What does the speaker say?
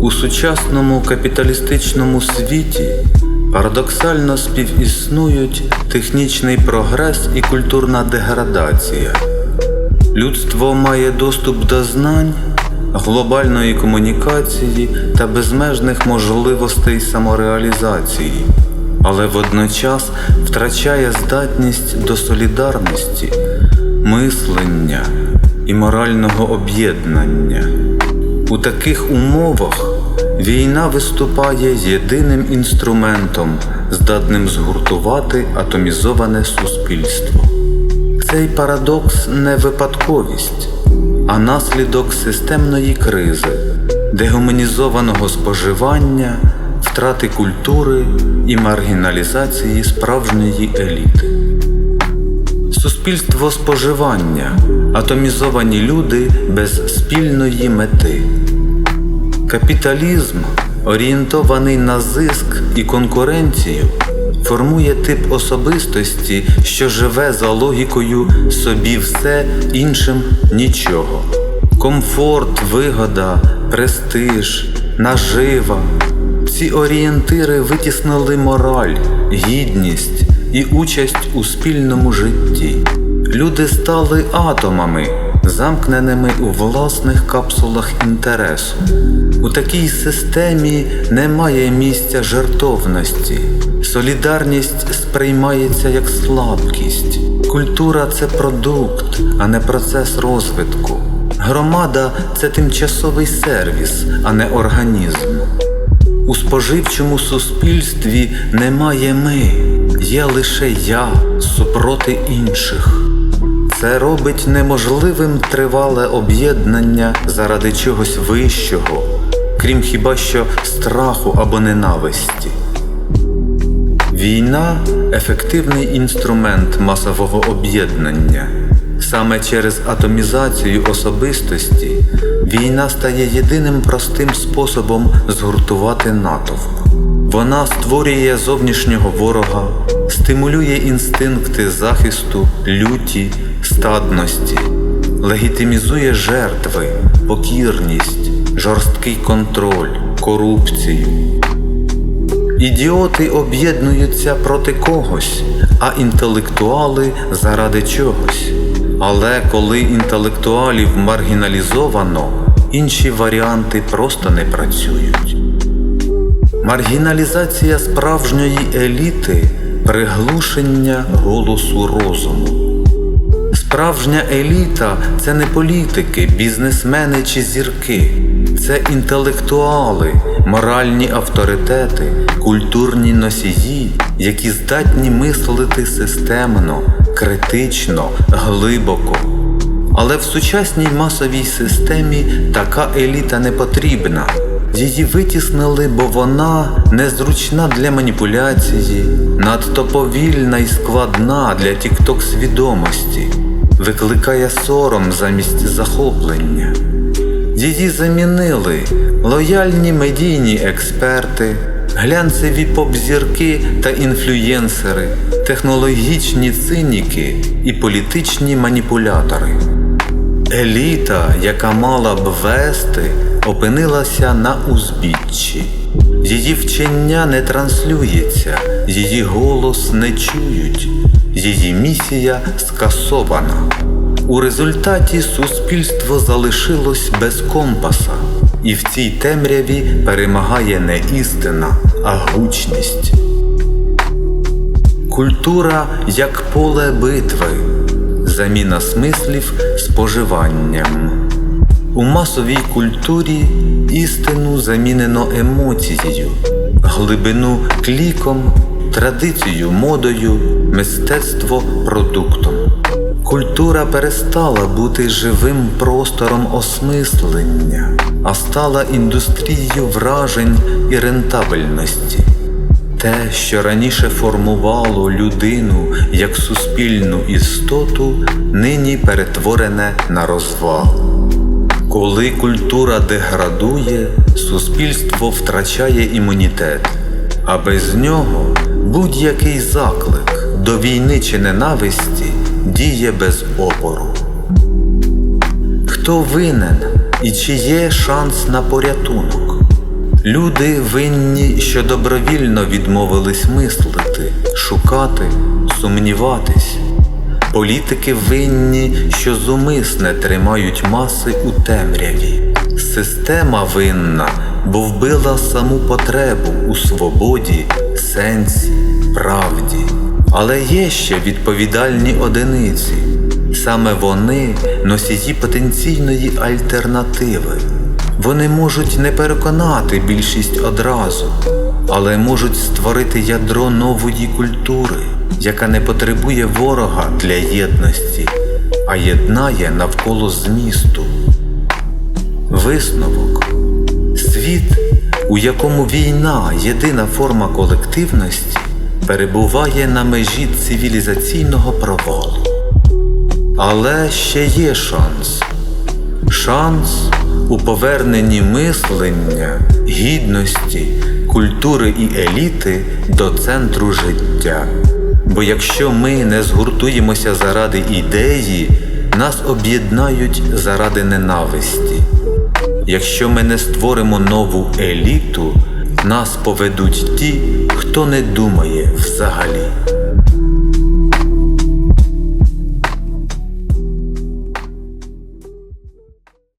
У сучасному капіталістичному світі парадоксально співіснують технічний прогрес і культурна деградація. Людство має доступ до знань, глобальної комунікації та безмежних можливостей самореалізації, але водночас втрачає здатність до солідарності, мислення і морального об'єднання. У таких умовах війна виступає єдиним інструментом, здатним згуртувати атомізоване суспільство. Цей парадокс не випадковість, а наслідок системної кризи, дегуманізованого споживання, втрати культури і маргіналізації справжньої еліти. Суспільство споживання, атомізовані люди без спільної мети. Капіталізм, орієнтований на зиск і конкуренцію, формує тип особистості, що живе за логікою собі все іншим нічого. Комфорт, вигода, престиж, нажива. Ці орієнтири витіснили мораль, гідність і участь у спільному житті. Люди стали атомами, замкненими у власних капсулах інтересу. У такій системі немає місця жертовності. Солідарність сприймається як слабкість. Культура це продукт, а не процес розвитку. Громада це тимчасовий сервіс, а не організм. У споживчому суспільстві немає ми, є лише я супроти інших. Це робить неможливим тривале об'єднання заради чогось вищого, крім хіба що страху або ненависті. Війна ефективний інструмент масового об'єднання. Саме через атомізацію особистості війна стає єдиним простим способом згуртувати натовп. Вона створює зовнішнього ворога, стимулює інстинкти захисту, люті, стадності, легітимізує жертви, покірність, жорсткий контроль, корупцію. Ідіоти об'єднуються проти когось, а інтелектуали заради чогось. Але коли інтелектуалів маргіналізовано, інші варіанти просто не працюють. Маргіналізація справжньої еліти приглушення голосу розуму. Справжня еліта це не політики, бізнесмени чи зірки, це інтелектуали, моральні авторитети, культурні носії, які здатні мислити системно, критично, глибоко. Але в сучасній масовій системі така еліта не потрібна. Її витіснили, бо вона незручна для маніпуляції, надто повільна і складна для тікток свідомості, викликає сором замість захоплення. Її замінили лояльні медійні експерти, глянцеві поп-зірки та інфлюєнсери, технологічні циніки і політичні маніпулятори. Еліта, яка мала б вести, опинилася на узбіччі. Її вчення не транслюється, її голос не чують, її місія скасована. У результаті суспільство залишилось без компаса, і в цій темряві перемагає не істина, а гучність. Культура як поле битви, заміна смислів споживанням. У масовій культурі істину замінено емоцією, глибину кліком, традицію модою, мистецтво продуктом. Культура перестала бути живим простором осмислення, а стала індустрією вражень і рентабельності. Те, що раніше формувало людину як суспільну істоту, нині перетворене на розвагу. Коли культура деградує, суспільство втрачає імунітет, а без нього будь-який заклик до війни чи ненависті діє без опору. Хто винен і чи є шанс на порятунок? Люди винні, що добровільно відмовились мислити, шукати, сумніватись. Політики винні, що зумисне тримають маси у темряві. Система винна, бо вбила саму потребу у свободі, сенсі, правді. Але є ще відповідальні одиниці. Саме вони носії потенційної альтернативи. Вони можуть не переконати більшість одразу, але можуть створити ядро нової культури, яка не потребує ворога для єдності, а єднає навколо змісту. Висновок світ, у якому війна єдина форма колективності, перебуває на межі цивілізаційного провалу. Але ще є шанс. Шанс у поверненні мислення, гідності, культури і еліти до центру життя. Бо якщо ми не згуртуємося заради ідеї, нас об'єднають заради ненависті. Якщо ми не створимо нову еліту, нас поведуть ті, хто не думає взагалі.